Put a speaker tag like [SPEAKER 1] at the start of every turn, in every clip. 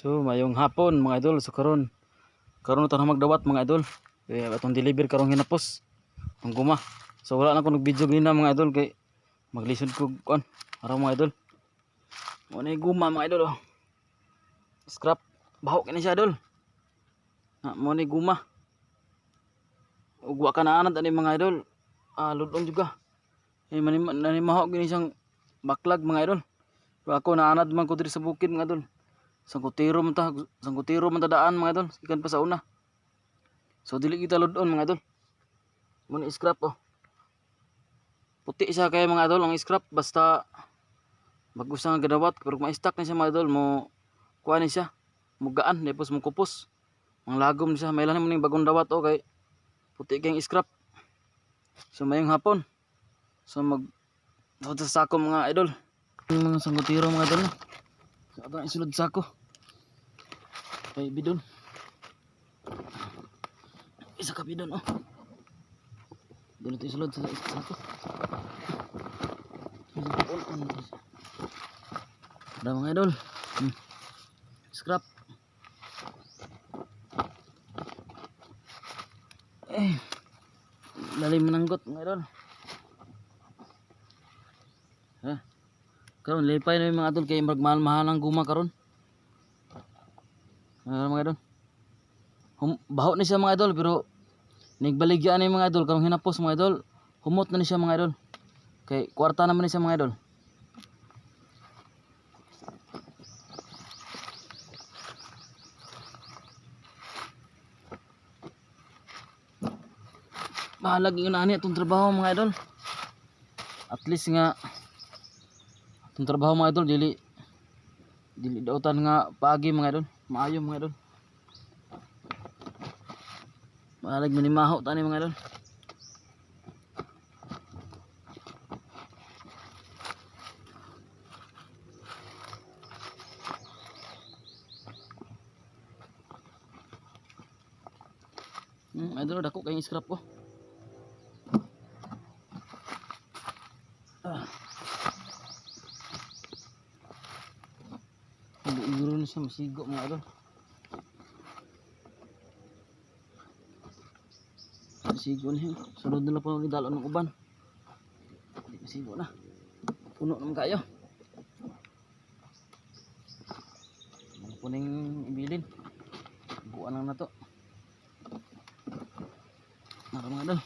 [SPEAKER 1] So mayong hapon mga idol so karon karon ito na magdawat mga idol. Kaya atong deliver karong hinapos. Ang guma. So wala na ko nag-video ganina mga idol kay maglisod ko kon araw mga idol. Mo na guma mga idol oh. Scrap baho kini siya idol. Na mo na guma. Ugwa ka na anad ani mga idol. Ah ludon juga. Eh manim nanimaho gini siyang baklag mga idol. Pero ako naanad man ko diri sa bukid mga idol. Sangkutiro man ta, sangkutiro man ta daan mga idol, ikan pa sa una. So dili kita ludon mga idol. Mun scrap oh. Puti siya kay mga idol ang scrap basta bagus nga gadawat pero ma-stack na siya mga idol mo kuha ni siya. Mugaan tapos mo kupos. Ang lagom siya, may lang ning bagong dawat oh kay puti kay scrap. So mayong hapon. So mag sa sako mga idol. Mga sanggutiro mga idol no. Sa atong isulod sako. Kay bidon. Isa ka bidon oh. Dito ito isulod sa sako. Ada mga idol. Hmm. Scrap. Eh. Lalim mananggot mga idol. Ha? Karon lipay na yung mga idol kay magmahal-mahal ang guma karon. Ano mga idol? Hum baho ni siya mga idol pero nigbaligya ni mga idol karong hinapos mga idol. Humot na ni siya mga idol. Kay kwarta naman ni siya mga idol. Bahalag yun ani itong trabaho mga idol. At least nga itong trabaho mga idol dili dili dautan nga pagi mga idol. Maayo mga idol. Bahalag manimaho tani mga idol. Hmm, idol dako kay scrap ko. Ilo-ilo na siya masigo mga idol. Masigo na yun. Sunod na lang po ng dalo ng uban. Hindi masigo na. Puno naman kayo. Ano po nang ibilin. Buwan lang na to. Nara mga idol.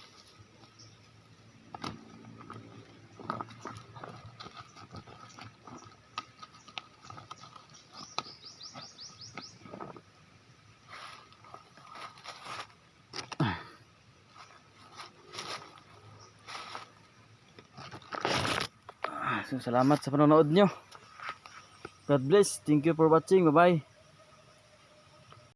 [SPEAKER 1] Salamat sa panonood nyo. God bless. Thank you for watching. Bye-bye.